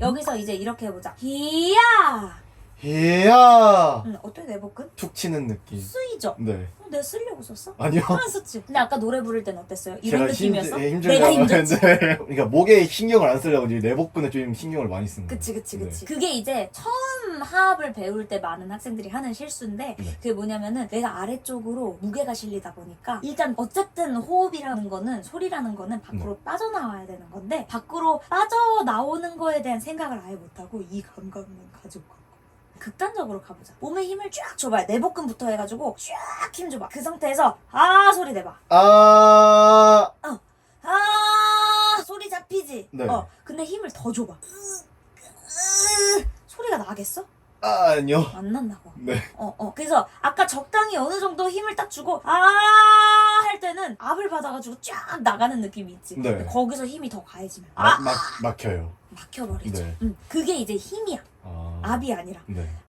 여기서 이제 이렇게 해보자. 히야! 이야 응, 어때 내 복근? 툭 치는 느낌. 쓰이죠? 네. 어, 내가 쓰려고 썼어? 아니요. 안 썼지. 근데 아까 노래 부를 땐 어땠어요? 이런 제가 힘- 느낌이었어? 예, 내가 힘들지. 네. 그러니까 목에 신경을 안 쓰려고 이제 내 복근에 좀 신경을 많이 쓰는 거예요. 그치 그치 네. 그치 그게 이제 처음 하합을 배울 때 많은 학생들이 하는 실수인데 네. 그게 뭐냐면은 내가 아래쪽으로 무게가 실리다 보니까 일단 어쨌든 호흡이라는 거는 소리라는 거는 밖으로 네. 빠져나와야 되는 건데 밖으로 빠져나오는 거에 대한 생각을 아예 못하고 이 감각만 가지고 간 극단적으로 가보자 몸에 힘을 쫙 줘봐 내복근부터 해가지고 쫙 힘 줘봐 그 상태에서 아 소리 내봐 아아 소리 잡히지 네. 어 근데 힘을 더 줘봐 으, 으, 소리가 나겠어? 아, 아니요. 안 봐. 네. 어, 어. 그래서 아까 적당히 어느 정도 힘을 딱 주고, 아, 할 때는 압을 받아가지고 쫙 나가는 느낌이 있지. 네. 근데 거기서 힘이 더 가해지면, 막, 아, 막 막혀요. 막혀버리죠. 네. 음, 그게 이제 힘이야. 아. 압이 아니라. 네.